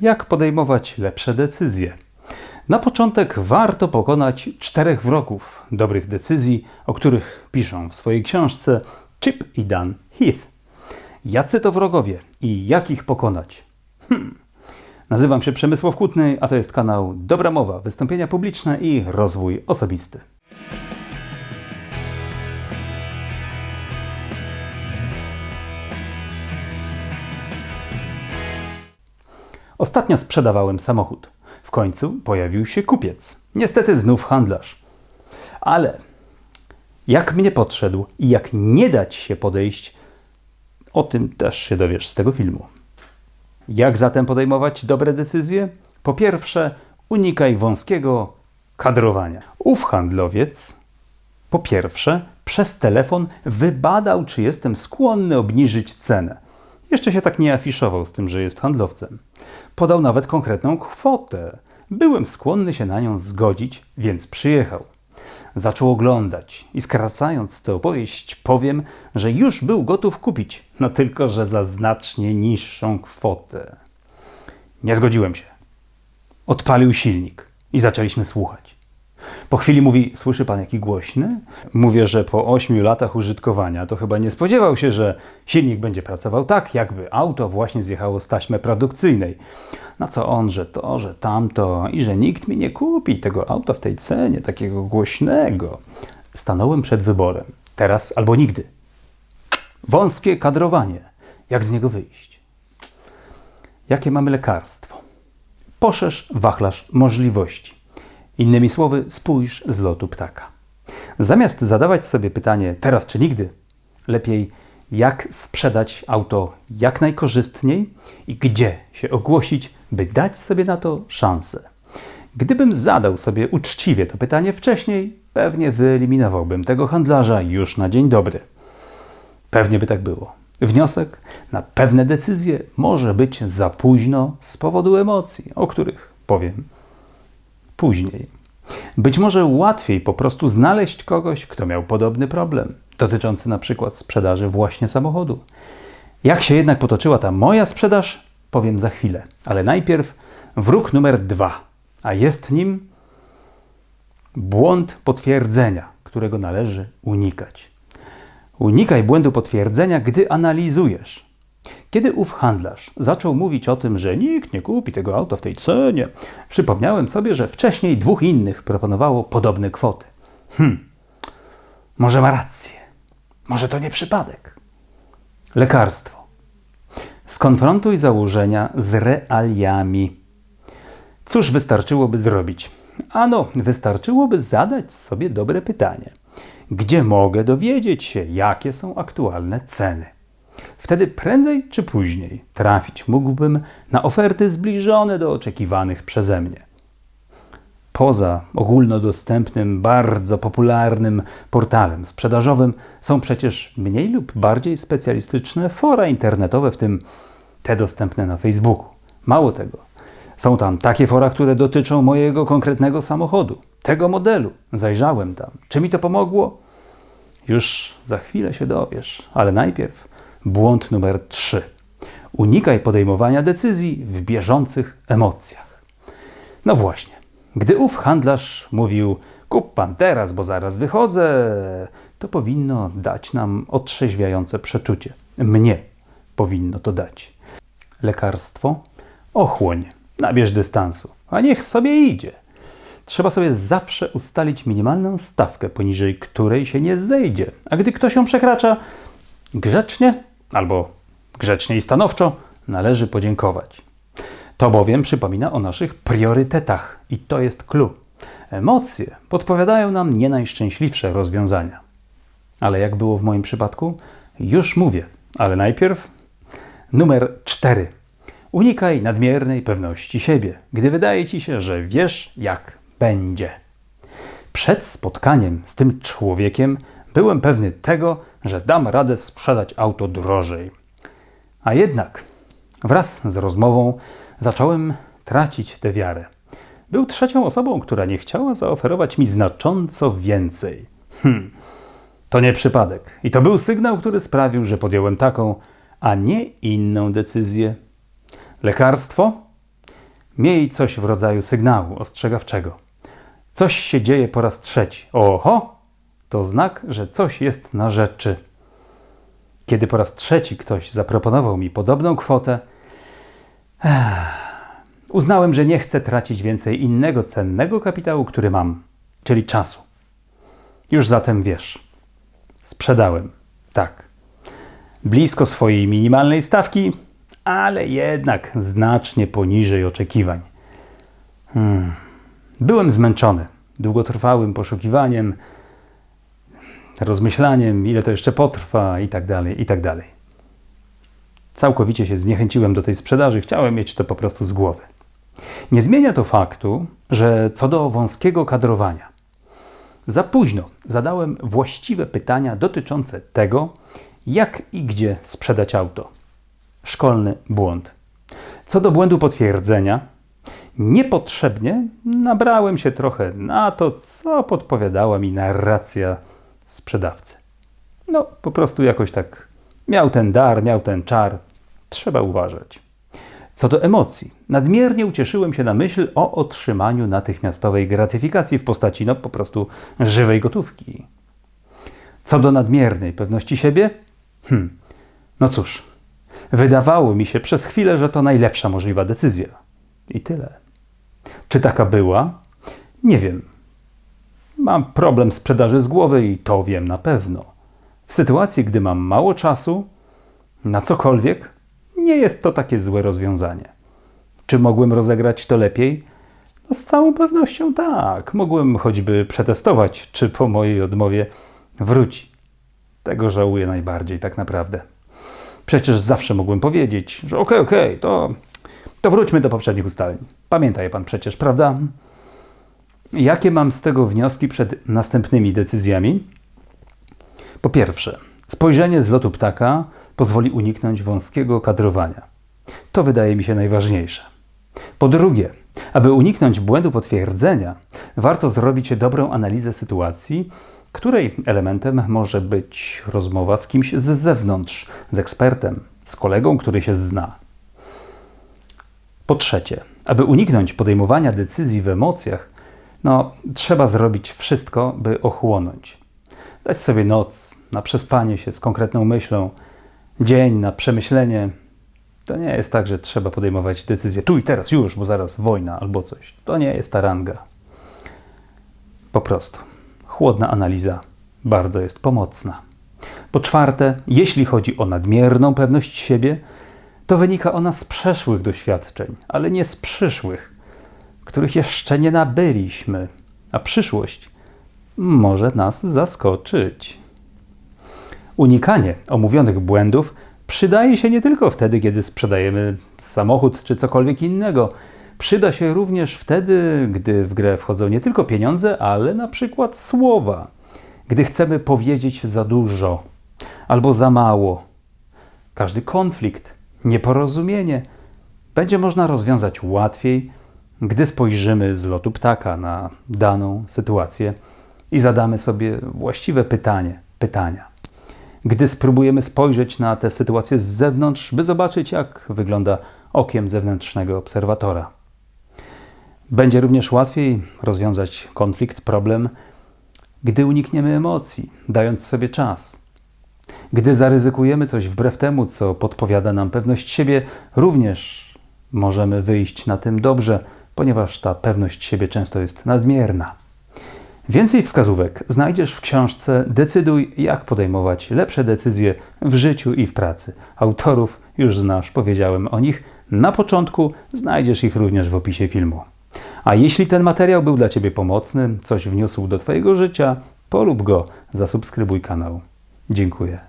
Jak podejmować lepsze decyzje? Na początek warto pokonać czterech wrogów dobrych decyzji, o których piszą w swojej książce Chip i Dan Heath. Jacy to wrogowie i jak ich pokonać? Hmm. Nazywam się Przemysław Kutny, a to jest kanał Dobra Mowa, wystąpienia publiczne i rozwój osobisty. Ostatnio sprzedawałem samochód. W końcu pojawił się kupiec. Niestety znów handlarz. Ale jak mnie podszedł i jak nie dać się podejść, o tym też się dowiesz z tego filmu. Jak zatem podejmować dobre decyzje? Po pierwsze, unikaj wąskiego kadrowania. Ów handlowiec, po pierwsze, przez telefon wybadał, czy jestem skłonny obniżyć cenę. Jeszcze się tak nie afiszował z tym, że jest handlowcem. Podał nawet konkretną kwotę. Byłem skłonny się na nią zgodzić, więc przyjechał. Zaczął oglądać i skracając tę opowieść, powiem, że już był gotów kupić, no tylko że za znacznie niższą kwotę. Nie zgodziłem się. Odpalił silnik i zaczęliśmy słuchać. Po chwili mówi: Słyszy pan jaki głośny? Mówię, że po ośmiu latach użytkowania to chyba nie spodziewał się, że silnik będzie pracował tak, jakby auto właśnie zjechało z taśmy produkcyjnej. Na co on, że to, że tamto i że nikt mi nie kupi tego auta w tej cenie, takiego głośnego. Stanąłem przed wyborem. Teraz albo nigdy. Wąskie kadrowanie. Jak z niego wyjść? Jakie mamy lekarstwo? Poszerz wachlarz możliwości. Innymi słowy, spójrz z lotu ptaka. Zamiast zadawać sobie pytanie teraz czy nigdy, lepiej jak sprzedać auto jak najkorzystniej i gdzie się ogłosić, by dać sobie na to szansę. Gdybym zadał sobie uczciwie to pytanie wcześniej, pewnie wyeliminowałbym tego handlarza już na dzień dobry. Pewnie by tak było. Wniosek na pewne decyzje może być za późno z powodu emocji, o których powiem później. Być może łatwiej po prostu znaleźć kogoś, kto miał podobny problem, dotyczący na przykład sprzedaży właśnie samochodu. Jak się jednak potoczyła ta moja sprzedaż, powiem za chwilę, ale najpierw wróg numer dwa, a jest nim błąd potwierdzenia, którego należy unikać. Unikaj błędu potwierdzenia, gdy analizujesz, kiedy ów handlarz zaczął mówić o tym, że nikt nie kupi tego auta w tej cenie, przypomniałem sobie, że wcześniej dwóch innych proponowało podobne kwoty. Hm, może ma rację. Może to nie przypadek. Lekarstwo. Skonfrontuj założenia z realiami. Cóż wystarczyłoby zrobić? Ano, wystarczyłoby zadać sobie dobre pytanie. Gdzie mogę dowiedzieć się, jakie są aktualne ceny? Wtedy prędzej czy później trafić mógłbym na oferty zbliżone do oczekiwanych przeze mnie. Poza ogólnodostępnym, bardzo popularnym portalem sprzedażowym są przecież mniej lub bardziej specjalistyczne fora internetowe, w tym te dostępne na Facebooku. Mało tego, są tam takie fora, które dotyczą mojego konkretnego samochodu, tego modelu. Zajrzałem tam. Czy mi to pomogło? Już za chwilę się dowiesz, ale najpierw Błąd numer 3. Unikaj podejmowania decyzji w bieżących emocjach. No właśnie, gdy ów handlarz mówił: Kup pan teraz, bo zaraz wychodzę, to powinno dać nam otrzeźwiające przeczucie. Mnie powinno to dać. Lekarstwo? Ochłoń, nabierz dystansu, a niech sobie idzie. Trzeba sobie zawsze ustalić minimalną stawkę, poniżej której się nie zejdzie. A gdy ktoś ją przekracza, grzecznie albo grzecznie i stanowczo należy podziękować. To bowiem przypomina o naszych priorytetach i to jest clue. Emocje podpowiadają nam nie najszczęśliwsze rozwiązania. Ale jak było w moim przypadku? Już mówię, ale najpierw numer 4. Unikaj nadmiernej pewności siebie, gdy wydaje ci się, że wiesz, jak będzie. Przed spotkaniem z tym człowiekiem byłem pewny tego, że dam radę sprzedać auto drożej. A jednak wraz z rozmową zacząłem tracić tę wiarę. Był trzecią osobą, która nie chciała zaoferować mi znacząco więcej. Hm, to nie przypadek. I to był sygnał, który sprawił, że podjąłem taką, a nie inną decyzję. Lekarstwo? Miej coś w rodzaju sygnału ostrzegawczego. Coś się dzieje po raz trzeci. Oho! To znak, że coś jest na rzeczy. Kiedy po raz trzeci ktoś zaproponował mi podobną kwotę, uznałem, że nie chcę tracić więcej innego cennego kapitału, który mam, czyli czasu. Już zatem wiesz, sprzedałem, tak, blisko swojej minimalnej stawki, ale jednak znacznie poniżej oczekiwań. Hmm. Byłem zmęczony długotrwałym poszukiwaniem, rozmyślaniem, ile to jeszcze potrwa i tak dalej, i tak dalej. Całkowicie się zniechęciłem do tej sprzedaży, chciałem mieć to po prostu z głowy. Nie zmienia to faktu, że co do wąskiego kadrowania, za późno zadałem właściwe pytania dotyczące tego, jak i gdzie sprzedać auto. Szkolny błąd. Co do błędu potwierdzenia, niepotrzebnie nabrałem się trochę na to, co podpowiadała mi narracja sprzedawcy. No, po prostu jakoś tak miał ten dar, miał ten czar. Trzeba uważać. Co do emocji, nadmiernie ucieszyłem się na myśl o otrzymaniu natychmiastowej gratyfikacji w postaci, no po prostu żywej gotówki. Co do nadmiernej pewności siebie, hmm, no cóż, wydawało mi się przez chwilę, że to najlepsza możliwa decyzja. I tyle. Czy taka była? Nie wiem. Mam problem sprzedaży z głowy i to wiem na pewno. W sytuacji, gdy mam mało czasu na cokolwiek, nie jest to takie złe rozwiązanie. Czy mogłem rozegrać to lepiej? No z całą pewnością tak. Mogłem choćby przetestować, czy po mojej odmowie wróci. Tego żałuję najbardziej, tak naprawdę. Przecież zawsze mogłem powiedzieć, że okej, okay, okej, okay, to, to wróćmy do poprzednich ustaleń. Pamięta je pan przecież, prawda? Jakie mam z tego wnioski przed następnymi decyzjami? Po pierwsze, spojrzenie z lotu ptaka pozwoli uniknąć wąskiego kadrowania. To wydaje mi się najważniejsze. Po drugie, aby uniknąć błędu potwierdzenia, warto zrobić dobrą analizę sytuacji, której elementem może być rozmowa z kimś z zewnątrz, z ekspertem, z kolegą, który się zna. Po trzecie, aby uniknąć podejmowania decyzji w emocjach, no, trzeba zrobić wszystko, by ochłonąć. Dać sobie noc na przespanie się z konkretną myślą, dzień na przemyślenie. To nie jest tak, że trzeba podejmować decyzje tu i teraz, już, bo zaraz wojna albo coś. To nie jest ta ranga. Po prostu. Chłodna analiza bardzo jest pomocna. Po czwarte, jeśli chodzi o nadmierną pewność siebie, to wynika ona z przeszłych doświadczeń, ale nie z przyszłych, których jeszcze nie nabyliśmy, a przyszłość może nas zaskoczyć. Unikanie omówionych błędów przydaje się nie tylko wtedy, kiedy sprzedajemy samochód czy cokolwiek innego. Przyda się również wtedy, gdy w grę wchodzą nie tylko pieniądze, ale na przykład słowa. Gdy chcemy powiedzieć za dużo albo za mało. Każdy konflikt, nieporozumienie będzie można rozwiązać łatwiej, gdy spojrzymy z lotu ptaka na daną sytuację i zadamy sobie właściwe pytanie, pytania gdy spróbujemy spojrzeć na tę sytuację z zewnątrz, by zobaczyć, jak wygląda okiem zewnętrznego obserwatora. Będzie również łatwiej rozwiązać konflikt, problem, gdy unikniemy emocji, dając sobie czas. Gdy zaryzykujemy coś wbrew temu, co podpowiada nam pewność siebie, również możemy wyjść na tym dobrze, ponieważ ta pewność siebie często jest nadmierna. Więcej wskazówek znajdziesz w książce Decyduj, jak podejmować lepsze decyzje w życiu i w pracy. Autorów już znasz, powiedziałem o nich. Na początku znajdziesz ich również w opisie filmu. A jeśli ten materiał był dla Ciebie pomocny, coś wniósł do Twojego życia, polub go, zasubskrybuj kanał. Dziękuję.